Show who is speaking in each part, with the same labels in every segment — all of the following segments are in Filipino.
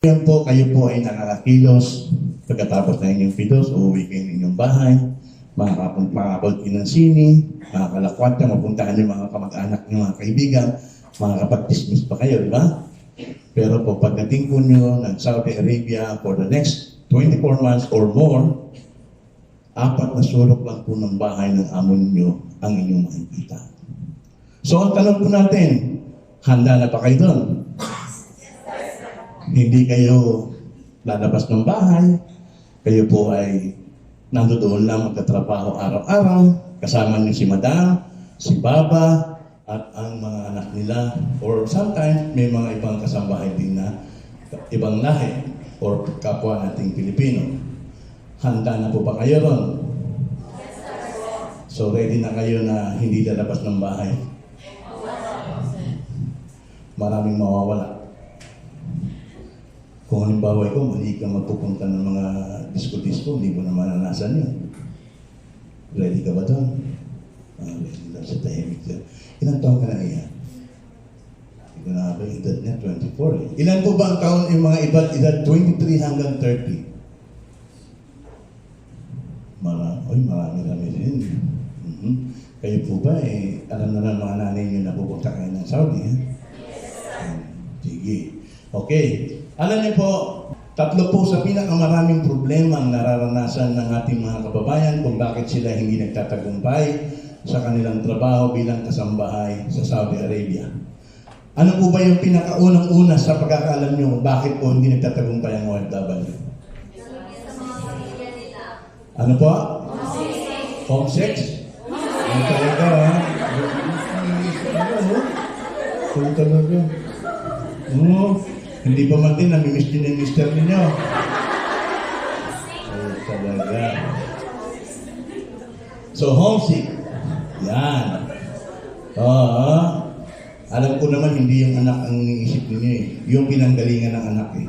Speaker 1: Ngayon po, kayo po ay nakakakilos. Pagkatapos na inyong pilos, uuwi kayo ng inyong bahay. Makakapag ng sini, makakalakwat na, mapuntahan yung mga kamag-anak ng mga kaibigan, makakapag-dismiss pa kayo, di ba? Pero po, pagdating po nyo ng Saudi Arabia for the next 24 months or more, apat na sulok lang po ng bahay ng amo ninyo ang inyong makikita. So, ang tanong po natin, handa na pa kayo doon? Hindi kayo lalabas ng bahay, kayo po ay nandoon lang magtatrabaho araw-araw, kasama niyo si madam, si baba, at ang mga anak nila, or sometimes may mga ibang kasambahay din na ibang lahi, or kapwa nating Pilipino. Handa na po ba kayo ron? So ready na kayo na hindi lalabas ng bahay? Maraming mawawala. Kung halimbawa ikaw, mali ka magpupunta ng mga disco-disco, hindi mo na maranasan yun. Ready ka ba doon? Ah, ready lang sa tahimik ka. Ilang taon ka na iya? Hindi ko na ba yung edad niya? 24 eh. Ilan po ba ang taon yung mga iba't edad 23 hanggang 30? Marami, oy, marami-rami rin. Mhm. Kayo po ba eh, alam na ng mga nanay niyo na pupunta kayo ng Saudi, eh? Sige. Okay. Alam niyo po, tatlo po sa pinakamaraming problema ang nararanasan ng ating mga kababayan kung bakit sila hindi nagtatagumpay sa kanilang trabaho bilang kasambahay sa Saudi Arabia. Ano po ba yung pinakaunang-una sa pagkakaalam niyo bakit po hindi nagtatagumpay ang OFW? Ano po? Homesick? Ano talaga, ha? Ano talaga? Oo. Hindi pa man din, namimiss din yung mister ninyo. Oh, talaga. So, homesick. Yan. Oo. Alam ko naman, hindi yung anak ang iniisip ninyo eh. Yung pinanggalingan ng anak eh.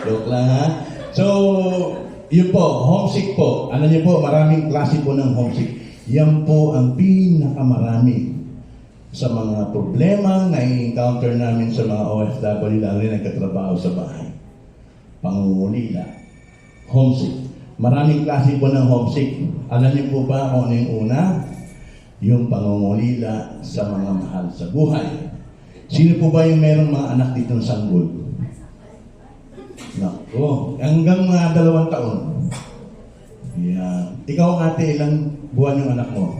Speaker 1: Joke lang ha. So, yun po, homesick po. Ano niyo po, maraming klase po ng homesick. Yan po ang pinakamarami sa mga problema na i-encounter namin sa mga OFW lalo na nagkatrabaho sa bahay. Pangungulila. Homesick. Maraming klase po ng homesick. Alam niyo po ba kung ano yung una? Yung pangungulila sa mga mahal sa buhay. Sino po ba yung merong mga anak dito ng sanggol? Nako, hanggang mga dalawang taon. Yeah. Ikaw ate, ilang buwan yung anak mo?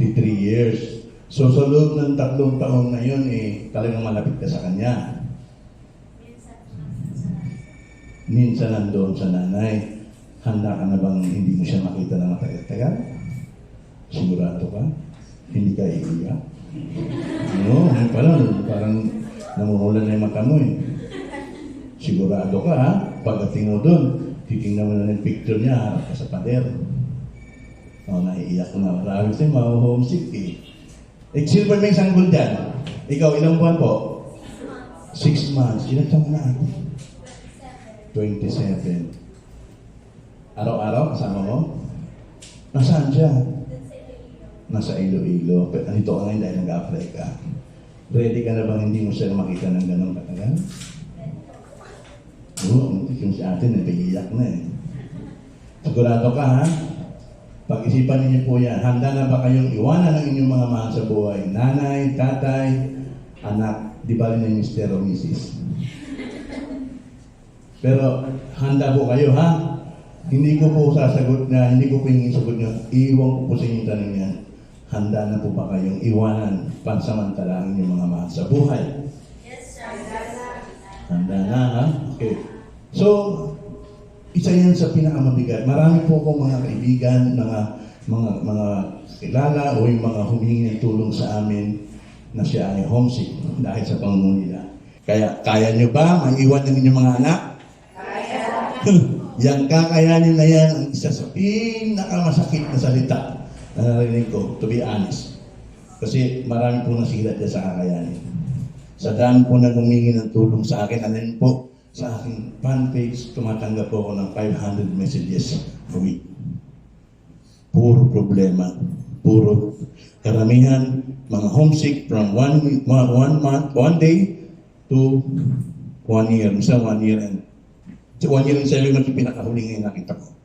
Speaker 1: 53 years. So sa loob ng tatlong taon na yun, eh, talagang malapit ka sa kanya. Minsan nandoon sa nanay, handa ka na bang hindi mo siya makita na matagal-tagal? Sigurado ka? Hindi ka iiyak? No, pala, parang namumulan na yung mata mo eh. Sigurado ka ha? Pagdating mo doon, titingnan mo na yung picture niya, harap ka sa pader. Oh, naiiyak na. Marami sa'yo, ma-homesick eh. Eh, ba may sanggol dyan? Ikaw, ilang buwan po? Six months. Ilan taon na ate? 27. Araw-araw kasama mo? Nasaan siya? Nasa Iloilo. Pero nandito ka ngayon dahil nag-apply ka. Ready ka na bang hindi mo siya makita ng ganong katagal? Oo, yung si ate napiiyak na eh. Sigurado ka ha? Pag-isipan ninyo po yan, handa na ba kayong iwanan ang inyong mga mahal sa buhay? Nanay, tatay, anak, di ba rin yung Mr. o Mrs.? Pero handa po kayo ha? Hindi ko po sasagot na, hindi ko po yung sagot nyo, iiwan ko po sa inyong tanong yan. Handa na po ba kayong iwanan pansamantala ang inyong mga mahal sa buhay? Handa na, ha? Okay. So, isa yan sa pinakamabigat. Marami po akong mga kaibigan, mga mga mga kilala o yung mga humingi ng tulong sa amin na siya ay homesick dahil sa pangungulit Kaya, kaya nyo ba maiwan ng inyong mga anak? Kaya. yang kakayanin na yan ang isa sa pinakamasakit na salita na narinig ko, to be honest. Kasi marami po nasilat dyan sa kakayanin. Sa dami po na humingi ng tulong sa akin, ano po, sa aking fan page, tumatanggap po ako ng 500 messages a week. Puro problema. Puro karamihan, mga homesick from one, week- one, month, one day to one year. Minsan one year and so one year and seven months yung pinakahuli ngayon nakita ko.